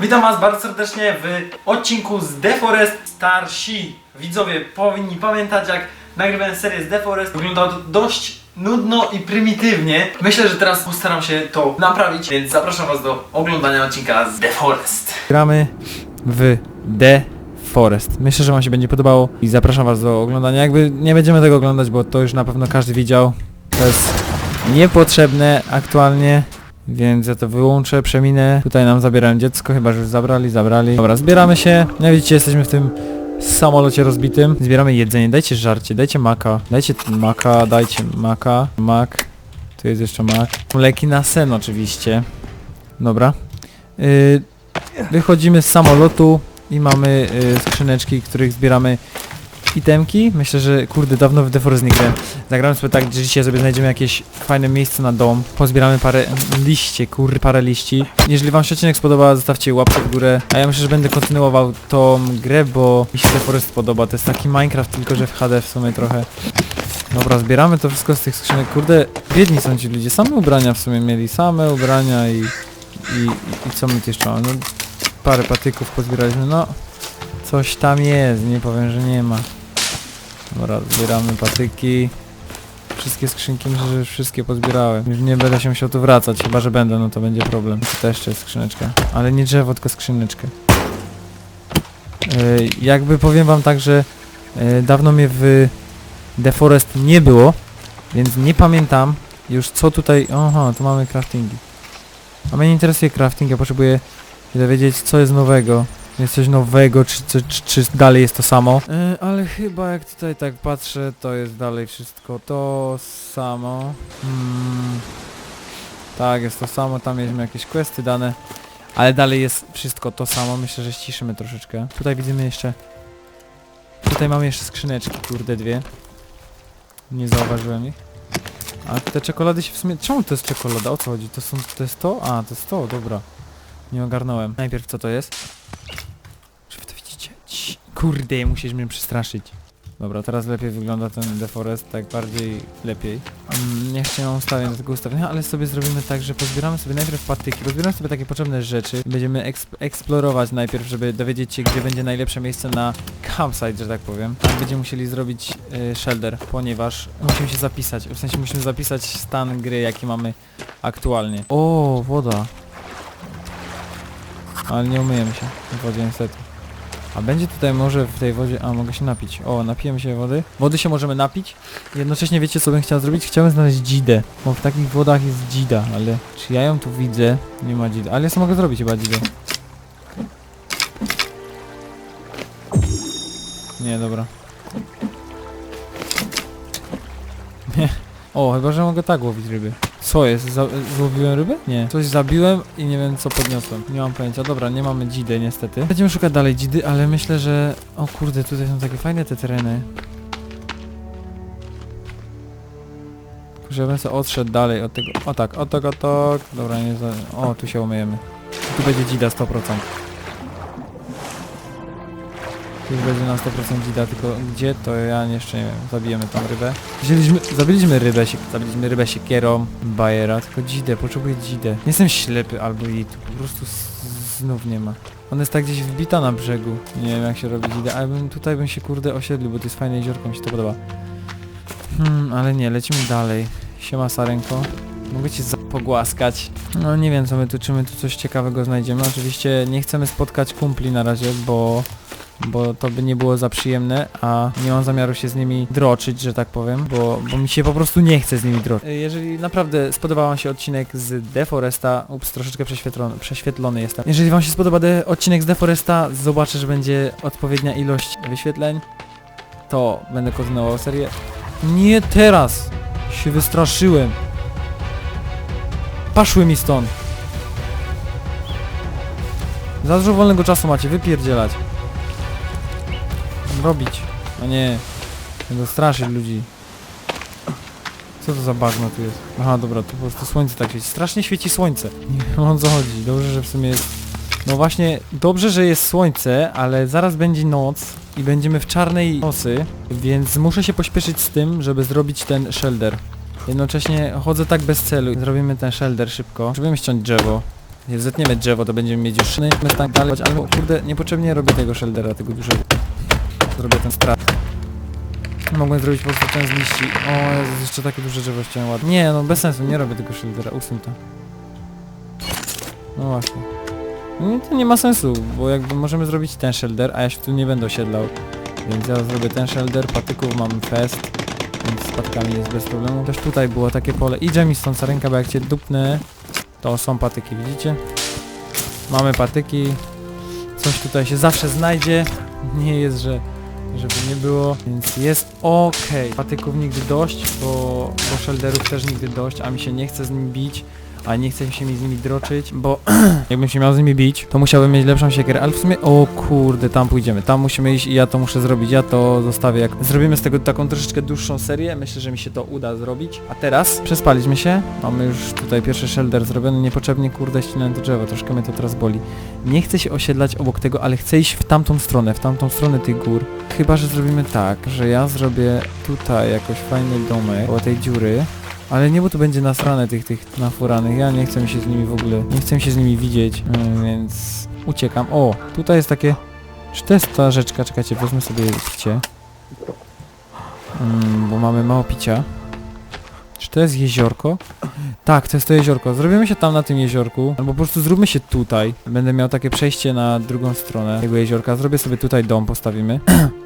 Witam Was bardzo serdecznie w odcinku z Deforest Starsi. Widzowie powinni pamiętać, jak nagrywałem serię z Deforest. Wyglądało to dość nudno i prymitywnie. Myślę, że teraz postaram się to naprawić, więc zapraszam Was do oglądania odcinka z Deforest. Gramy w The Forest. Myślę, że wam się będzie podobało i zapraszam was do oglądania. Jakby nie będziemy tego oglądać, bo to już na pewno każdy widział. To jest niepotrzebne aktualnie, więc ja to wyłączę, przeminę. Tutaj nam zabierają dziecko, chyba że już zabrali, zabrali. Dobra, zbieramy się. Jak widzicie, jesteśmy w tym samolocie rozbitym. Zbieramy jedzenie, dajcie żarcie, dajcie maka. Dajcie maka, dajcie maka. Mak. Tu jest jeszcze mak. Leki na sen oczywiście. Dobra. Yy, Wychodzimy z samolotu i mamy y, skrzyneczki, których zbieramy itemki. Myślę, że kurde, dawno w Deforest nie grałem. Zagrałem sobie tak, że dzisiaj sobie znajdziemy jakieś fajne miejsce na dom. Pozbieramy parę liście, kurde, parę liści. Jeżeli wam się odcinek spodoba, zostawcie łapkę w górę. A ja myślę, że będę kontynuował tą grę, bo mi się Deforest podoba. To jest taki Minecraft, tylko że w HD w sumie trochę. Dobra, zbieramy to wszystko z tych skrzynek. Kurde, biedni są ci ludzie. Same ubrania w sumie mieli, same ubrania i... I, i co my tu jeszcze mamy? No, parę patyków pozbieraliśmy, no coś tam jest, nie powiem, że nie ma. Dobra, zbieramy patyki. Wszystkie skrzynki myślę, że wszystkie pozbierałem. Już nie będę się musiał tu wracać, chyba że będę, no to będzie problem. Tu też jest skrzyneczka. Ale nie drzewo, tylko skrzyneczkę. Yy, jakby powiem wam tak, że yy, dawno mnie w The Forest nie było, więc nie pamiętam już co tutaj... Aha, tu mamy craftingi. A mnie nie interesuje crafting, ja potrzebuję się dowiedzieć co jest nowego. Jest coś nowego, czy, czy, czy, czy dalej jest to samo? E, ale chyba jak tutaj tak patrzę, to jest dalej wszystko to samo. Hmm. Tak, jest to samo, tam mieliśmy jakieś questy dane. Ale dalej jest wszystko to samo, myślę, że ściszymy troszeczkę. Tutaj widzimy jeszcze... Tutaj mamy jeszcze skrzyneczki, kurde, dwie. Nie zauważyłem ich. A te czekolady się w sumie... Czemu to jest czekolada? O co chodzi? To są... To jest to? A, to jest to, dobra. Nie ogarnąłem. Najpierw co to jest? Czy to widzicie? Kurde, musisz mnie przestraszyć. Dobra, teraz lepiej wygląda ten deforest, tak bardziej lepiej. Um, nie chciałem ustawiać do tego ustawienia, ale sobie zrobimy tak, że pozbieramy sobie najpierw patyki, pozbieramy sobie takie potrzebne rzeczy. Będziemy eksp eksplorować najpierw, żeby dowiedzieć się, gdzie będzie najlepsze miejsce na campsite, że tak powiem. Tam będziemy musieli zrobić y, shelter, ponieważ musimy się zapisać, w sensie musimy zapisać stan gry, jaki mamy aktualnie. O, woda. Ale nie umyjemy się w wodzie niestety. A będzie tutaj może w tej wodzie... A, mogę się napić. O, napijemy się wody. Wody się możemy napić. Jednocześnie wiecie co bym chciał zrobić? Chciałem znaleźć dzidę. Bo w takich wodach jest dzida, ale... Czy ja ją tu widzę? Nie ma dzidy. Ale ja mogę zrobić chyba dzidę. Nie, dobra. Nie. O, chyba, że mogę tak łowić ryby. Co jest? Za złowiłem? Nie. Coś zabiłem i nie wiem co podniosłem. Nie mam pojęcia. Dobra, nie mamy dzidy niestety. Będziemy szukać dalej dzidy, ale myślę, że... O kurde, tutaj są takie fajne te tereny. Żebym sobie odszedł dalej od tego... O tak, o tak, o tak. Dobra, nie za... O, tu się umyjemy. Tu będzie dzida 100%. Tu już będzie na 100% dzida, tylko gdzie to ja jeszcze nie wiem. Zabijemy tą rybę. Wzięliśmy, zabiliśmy rybę, sie, zabiliśmy rybę siekierą Bajera, tylko dzidę, potrzebuję dzidę. Nie jestem ślepy albo jej tu po prostu znów nie ma. Ona jest tak gdzieś wbita na brzegu. Nie wiem jak się robi dzidę, ale bym, tutaj bym się kurde osiedlił, bo to jest fajne jeziorko, mi się to podoba. Hmm, ale nie, lecimy dalej. Siema Sarenko. Mogę cię pogłaskać. No nie wiem co my tu, czy my tu coś ciekawego znajdziemy. Oczywiście nie chcemy spotkać kumpli na razie, bo bo to by nie było za przyjemne, a nie mam zamiaru się z nimi droczyć, że tak powiem, bo, bo mi się po prostu nie chce z nimi droczyć. Jeżeli naprawdę spodobał wam się odcinek z Deforesta, ups, troszeczkę prześwietlony, prześwietlony jestem. Jeżeli wam się spodoba de odcinek z Deforesta, zobaczę, że będzie odpowiednia ilość wyświetleń, to będę kontynuował serię. Nie teraz! Się wystraszyłem. Paszły mi stąd. Za dużo wolnego czasu macie, wypierdzielać robić. A nie. Będę straszyć ludzi. Co to za bagno tu jest? Aha, dobra, tu po prostu słońce tak świeci. Strasznie świeci słońce. Nie wiem o co chodzi. Dobrze, że w sumie jest... No właśnie, dobrze, że jest słońce, ale zaraz będzie noc i będziemy w czarnej nocy, więc muszę się pośpieszyć z tym, żeby zrobić ten shelter. Jednocześnie chodzę tak bez celu. Zrobimy ten shelter szybko. Potrzebujemy ściąć drzewo. Jak zetniemy drzewo, to będziemy mieć już szyny, tak dalej, ale kurde, niepotrzebnie robię tego shieldera, tego dużego. Zrobię ten strat. Mogłem zrobić po prostu ten z liści. O, Jezus, jeszcze takie duże drzewo chciałem ładnie. Nie, no bez sensu, nie robię tego shieldera, usuń to. No właśnie. No, to nie ma sensu, bo jakby możemy zrobić ten shelter, a ja się tu nie będę osiedlał. Więc ja zrobię ten shelter, patyków mamy fest, więc z patkami jest bez problemu. Też tutaj było takie pole. Idzie mi stąd ręka, bo jak cię dupnę, to są patyki, widzicie? Mamy patyki. Coś tutaj się zawsze znajdzie. Nie jest, że żeby nie było, więc jest okej. Patyków nigdy dość, bo, bo shelderów też nigdy dość, a mi się nie chce z nimi bić, a nie chce się mi z nimi droczyć, bo jakbym się miał z nimi bić, to musiałbym mieć lepszą siekierę, ale w sumie, o kurde, tam pójdziemy, tam musimy iść i ja to muszę zrobić, ja to zostawię, jak zrobimy z tego taką troszeczkę dłuższą serię, myślę, że mi się to uda zrobić, a teraz przespaliśmy się, mamy już tutaj pierwszy shelter zrobiony, niepotrzebnie kurde ścinałem to drzewo, troszkę mnie to teraz boli. Nie chcę się osiedlać obok tego, ale chcę iść w tamtą stronę, w tamtą stronę tych gór. Chyba, że zrobimy tak, że ja zrobię tutaj jakoś fajny domek koło tej dziury. Ale nie, bo tu będzie nasrane tych, tych nafuranych. Ja nie chcę mi się z nimi w ogóle, nie chcę się z nimi widzieć, mm, więc uciekam. O, tutaj jest takie, czy to jest ta rzeczka? Czekajcie, wezmę sobie picie. Mm, bo mamy mało picia. Czy to jest jeziorko? Tak, to jest to jeziorko. Zrobimy się tam na tym jeziorku, albo po prostu zróbmy się tutaj. Będę miał takie przejście na drugą stronę tego jeziorka. Zrobię sobie tutaj dom, postawimy.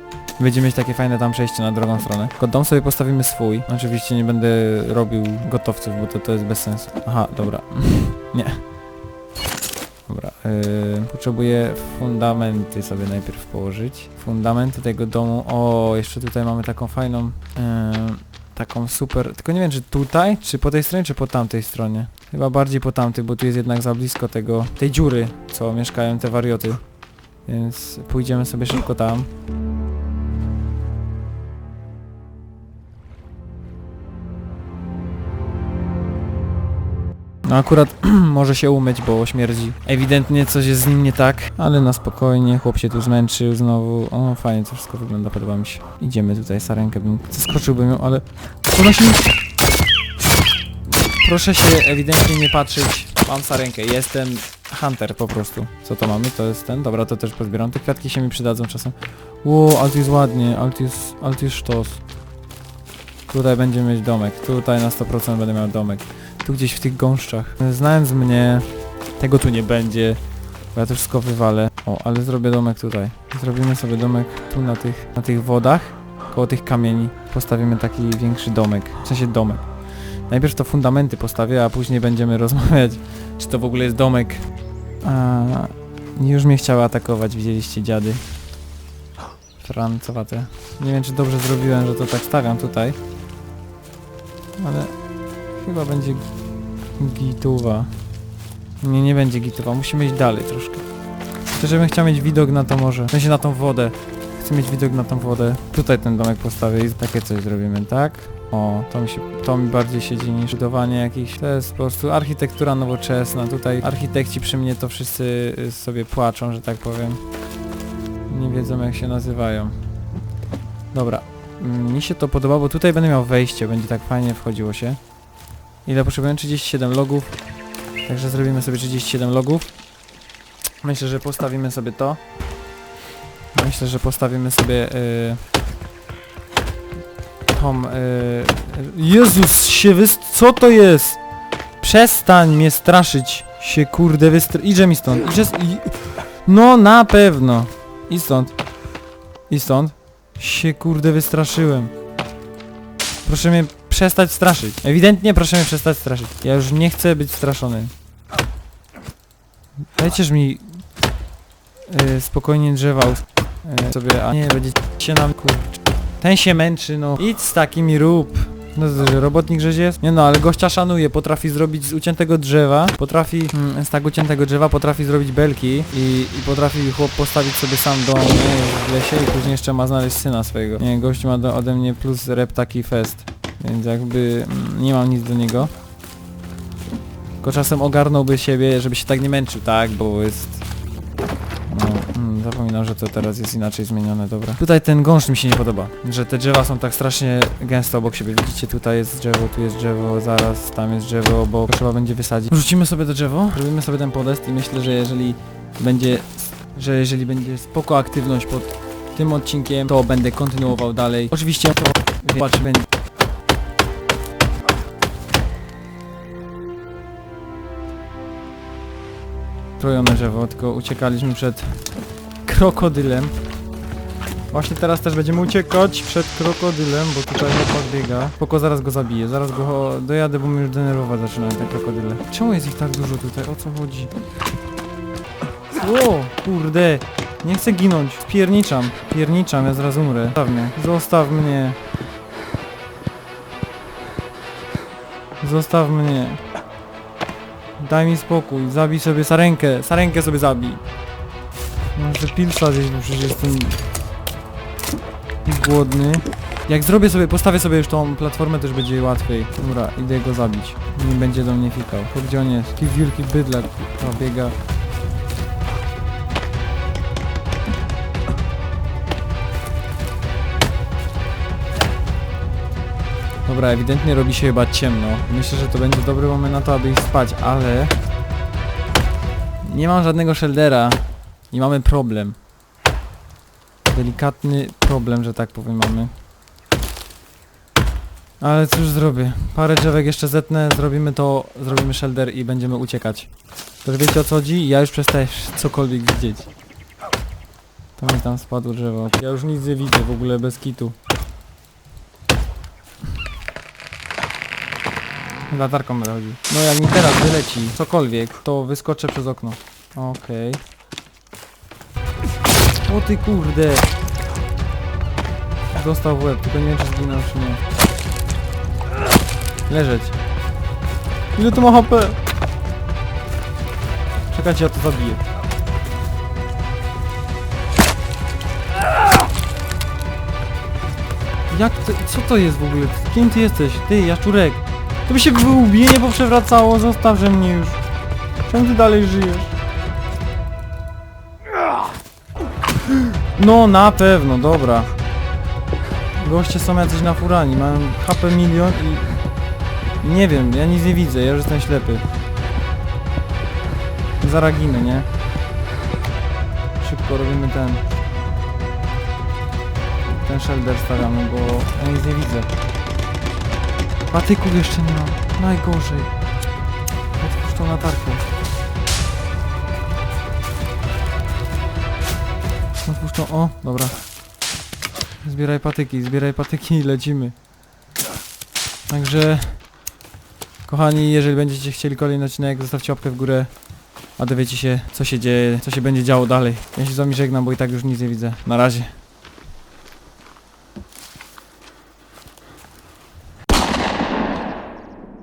Będziemy mieć takie fajne tam przejście na drugą stronę. Tylko dom sobie postawimy swój. Oczywiście nie będę robił gotowców, bo to, to jest bez sensu. Aha, dobra. nie. Dobra, yy, potrzebuję fundamenty sobie najpierw położyć. Fundamenty tego domu. O, jeszcze tutaj mamy taką fajną, yy, taką super... Tylko nie wiem, czy tutaj, czy po tej stronie, czy po tamtej stronie. Chyba bardziej po tamtej, bo tu jest jednak za blisko tego, tej dziury, co mieszkają te warioty. Więc pójdziemy sobie szybko tam. No akurat może się umyć, bo śmierdzi. Ewidentnie coś jest z nim nie tak, ale na spokojnie, chłop się tu zmęczył znowu. O, fajnie to wszystko wygląda, podoba mi się. Idziemy tutaj, sarenkę bym... Zaskoczyłbym ją, ale... Się... Proszę się ewidentnie nie patrzeć. Mam sarenkę, jestem hunter po prostu. Co to mamy? To jest ten? Dobra, to też pozbieram. Te kwiatki się mi przydadzą czasem. Ło, ale tu jest ładnie, ale tu jest, ale tu jest sztos. Tutaj będziemy mieć domek. Tutaj na 100% będę miał domek. Tu gdzieś w tych gąszczach. Znając mnie, tego tu nie będzie. Bo ja to wszystko wywalę. O, ale zrobię domek tutaj. Zrobimy sobie domek tu na tych, na tych wodach. Koło tych kamieni. Postawimy taki większy domek. W sensie domek. Najpierw to fundamenty postawię, a później będziemy rozmawiać, czy to w ogóle jest domek. A, już mnie chciały atakować, widzieliście dziady. Francowate. Nie wiem, czy dobrze zrobiłem, że to tak stawiam tutaj. Ale chyba będzie gituwa. Nie, nie będzie gituwa. Musimy iść dalej troszkę. Chcę, żebym chciał mieć widok na to morze. W sensie na tą wodę. Chcę mieć widok na tą wodę. Tutaj ten domek postawię i takie coś zrobimy, tak? O, to mi się, to mi bardziej siedzi niż budowanie jakichś. To jest po prostu architektura nowoczesna. Tutaj architekci przy mnie to wszyscy y, sobie płaczą, że tak powiem. Nie wiedzą jak się nazywają. Dobra. Mm, Mi się to podoba, bo tutaj będę miał wejście, będzie tak fajnie wchodziło się. Ile potrzebuję? 37 logów. Także zrobimy sobie 37 logów. Myślę, że postawimy sobie to. Myślę, że postawimy sobie yy, tą... Yy, Jezus się wyst... Co to jest? Przestań mnie straszyć się kurde wystr... Idzie mi stąd. No na pewno. I stąd. I stąd. Się kurde wystraszyłem. Proszę mnie przestać straszyć. Ewidentnie proszę mnie przestać straszyć. Ja już nie chcę być straszony. Dajcież mi yy, spokojnie drzewa yy, sobie, a nie będzie się nam kurczę. Ten się męczy, no. Idź z takimi rób. No że robotnik żeś jest? Nie no, ale gościa szanuje, potrafi zrobić z uciętego drzewa, potrafi, mm, z tak uciętego drzewa potrafi zrobić belki i, i potrafi chłop postawić sobie sam dom nie, w lesie i później jeszcze ma znaleźć syna swojego. Nie, gość ma do, ode mnie plus rep taki fest, więc jakby mm, nie mam nic do niego. Tylko czasem ogarnąłby siebie, żeby się tak nie męczył, tak, bo jest... No, mm, za zapominam, że to teraz jest inaczej zmienione, dobra. Tutaj ten gąszcz mi się nie podoba, że te drzewa są tak strasznie gęsto obok siebie. Widzicie, tutaj jest drzewo, tu jest drzewo, zaraz tam jest drzewo, bo trzeba będzie wysadzić. Rzucimy sobie to drzewo, robimy sobie ten podest i myślę, że jeżeli będzie, że jeżeli będzie spoko aktywność pod tym odcinkiem, to będę kontynuował dalej. Oczywiście to będzie trojone drzewo, tylko uciekaliśmy przed krokodylem. Właśnie teraz też będziemy uciekać przed krokodylem, bo tutaj chłopak biega. Spoko, zaraz go zabiję, zaraz go dojadę, bo mnie już denerwować zaczynają te krokodyle. Czemu jest ich tak dużo tutaj? O co chodzi? O, kurde. Nie chcę ginąć. Pierniczam. Pierniczam, ja zaraz umrę. Zostaw mnie. Zostaw mnie. Zostaw mnie. Daj mi spokój. Zabij sobie sarenkę. Sarenkę sobie zabij. Muszę pilsa zjeść, bo przecież jestem głodny. Jak zrobię sobie, postawię sobie już tą platformę, już będzie łatwiej. Dobra, idę go zabić. Nie będzie do mnie fikał. To gdzie on jest? Taki wielki bydlak biega. Dobra, ewidentnie robi się chyba ciemno. Myślę, że to będzie dobry moment na to, aby iść spać, ale... Nie mam żadnego sheldera i mamy problem. Delikatny problem, że tak powiem, mamy. Ale cóż zrobię? Parę drzewek jeszcze zetnę, zrobimy to, zrobimy shelter i będziemy uciekać. Już wiecie o co chodzi? Ja już przestaję cokolwiek widzieć. To mi tam spadło drzewo. Ja już nic nie widzę w ogóle bez kitu. Latarką będę chodził. No jak mi teraz wyleci cokolwiek, to wyskoczę przez okno. Okej. O ty kurde. Dostał w łeb, tylko nie wiem czy zginął czy nie. Leżeć. Ile to ma HP? Czekajcie, ja to zabiję. Jak to, co to jest w ogóle? Kim ty jesteś? Ty, jaszczurek. To by się w łbie nie poprzewracało, zostawże mnie już. Czemu ty dalej żyjesz? No na pewno, dobra. Goście są jacyś na furani, mają HP milion i... Nie wiem, ja nic nie widzę, ja już jestem ślepy. Zaraginy, nie? Szybko robimy ten... Ten shelter stawiamy, bo ja nic nie widzę. Patyków jeszcze nie mam. Najgorzej. Otwórz tą latarkę. Otwórz tą... O, dobra. Zbieraj patyki, zbieraj patyki i lecimy. Także... Kochani, jeżeli będziecie chcieli kolejny odcinek, zostawcie łapkę w górę. A dowiecie się, co się dzieje, co się będzie działo dalej. Ja się z wami żegnam, bo i tak już nic nie widzę. Na razie.